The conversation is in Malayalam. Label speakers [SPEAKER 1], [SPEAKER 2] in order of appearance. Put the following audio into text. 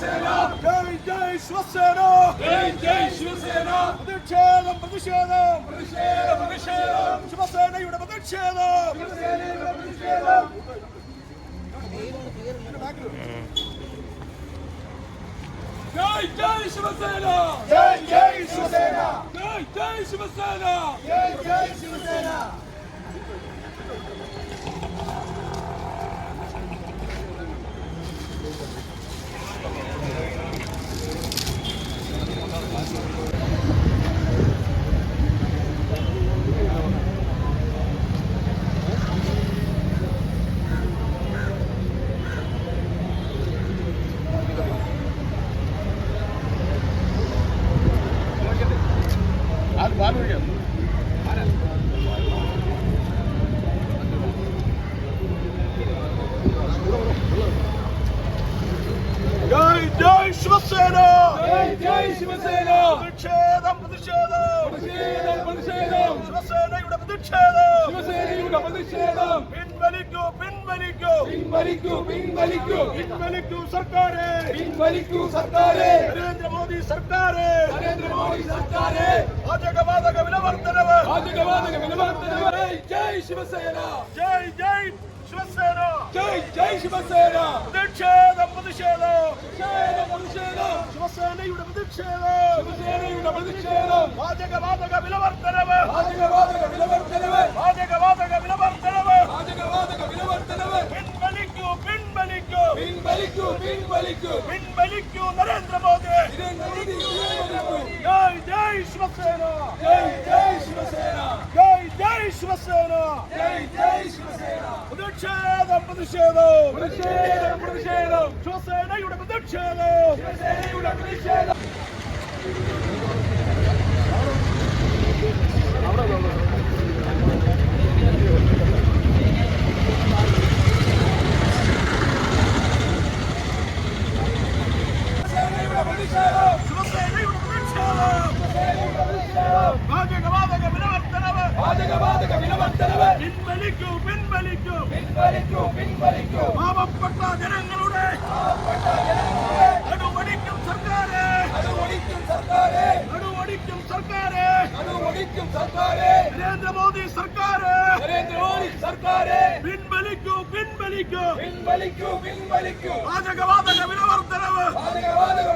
[SPEAKER 1] ജയ് ജയ് ശിവസേന.
[SPEAKER 2] ജയ് ജയ് ശിവസേന പ്രതിഷേധം പ്രതിഷേധം
[SPEAKER 1] പ്രതിഷേധം പ്രതിഷേധം
[SPEAKER 2] ശിവസേനയുടെ പ്രതിഷേധം
[SPEAKER 1] ശിവസേനയുടെ പ്രതിഷേധം ജയ് ജയ് ശിവസേന
[SPEAKER 2] ജയ് ജയ് ശിവസേന
[SPEAKER 1] ജയ് ജയ് ശിവസേന
[SPEAKER 2] ജയ് ജയ് ശിവസേന ശിവസേന. പ്രതിഷേധം പ്രതിഷേധം.
[SPEAKER 1] പ്രതിഷേധം പ്രതിഷേധം.
[SPEAKER 2] ശിവസേനയുടെ പ്രതിഷേധം.
[SPEAKER 1] ശിവസേനയുടെ പ്രതിഷേധം.
[SPEAKER 2] പിൻവലിക്കൂ പിൻവലിക്കൂ.
[SPEAKER 1] പിൻവലിക്കൂ പിൻവലിക്കൂ.
[SPEAKER 2] പിൻവലിക്കൂ സർക്കാരെ.
[SPEAKER 1] പിൻവലിക്കൂ സർക്കാരെ.
[SPEAKER 2] നരേന്ദ്രമോദി സർക്കാരെ.
[SPEAKER 1] നരേന്ദ്രമോദി സർക്കാരെ.
[SPEAKER 2] പാചകവാതക വിലവർദ്ധനവ്.
[SPEAKER 1] പാചകവാതക വിലവർദ്ധനവ്. ജയ് ജയ് ശിവസേന.
[SPEAKER 2] ജയ് ജയ് ശിവസേന.
[SPEAKER 1] ജയ് ജയ് ശിവസേന.
[SPEAKER 2] പ്രതിഷേധം പ്രതിഷേധം.
[SPEAKER 1] പ്രതിഷേധം പ്രതിഷേധം.
[SPEAKER 2] ശിവസേനയുടെ പ്രതിഷേധം
[SPEAKER 1] ശിവസേനയുടെ പ്രതിഷേധം
[SPEAKER 2] പാചകവാതക വിലവർദ്ധനവ്
[SPEAKER 1] പാചകവാതക വിലവർദ്ധനവ്
[SPEAKER 2] പാചകവാതക വിലവർദ്ധനവ്
[SPEAKER 1] പാചകവാതക വിലവർദ്ധനവ്
[SPEAKER 2] പിൻവലിക്കൂ പിൻവലിക്കൂ
[SPEAKER 1] പിൻവലിക്കൂ പിൻവലിക്കൂ
[SPEAKER 2] പിൻവലിക്കൂ നരേന്ദ്രമോദി ജയ് ജയ് ശിവസേന
[SPEAKER 1] ജയ് ജയ് ശിവസേന
[SPEAKER 2] ജയ് ജയ് ശിവസേന
[SPEAKER 1] ജയ് ജയ് ശിവസേന
[SPEAKER 2] പ്രതിഷേധം പ്രതിഷേധം
[SPEAKER 1] പ്രതിഷേധം പ്രതിഷേധം
[SPEAKER 2] ശിവസേനയുടെ പ്രതിഷേധം
[SPEAKER 1] ശിവസേനയുടെ പ്രതിഷേധം
[SPEAKER 2] പിൻവലിക്കൂ പിൻവലിക്കൂ.
[SPEAKER 1] പിൻവലിക്കൂ പിൻവലിക്കൂ
[SPEAKER 2] പാവപ്പെട്ട ജനങ്ങളുടെ നടുവടിക്കും നരേന്ദ്രമോദി സർക്കാർ
[SPEAKER 1] നരേന്ദ്രമോദി സർക്കാർ
[SPEAKER 2] പിൻവലിക്കൂ പിൻവലിക്കൂ!
[SPEAKER 1] പിൻവലിക്കൂ പിൻവലിക്കൂ!
[SPEAKER 2] പാചകവാതക വിലവർത്തനവ്
[SPEAKER 1] പാചകവാതക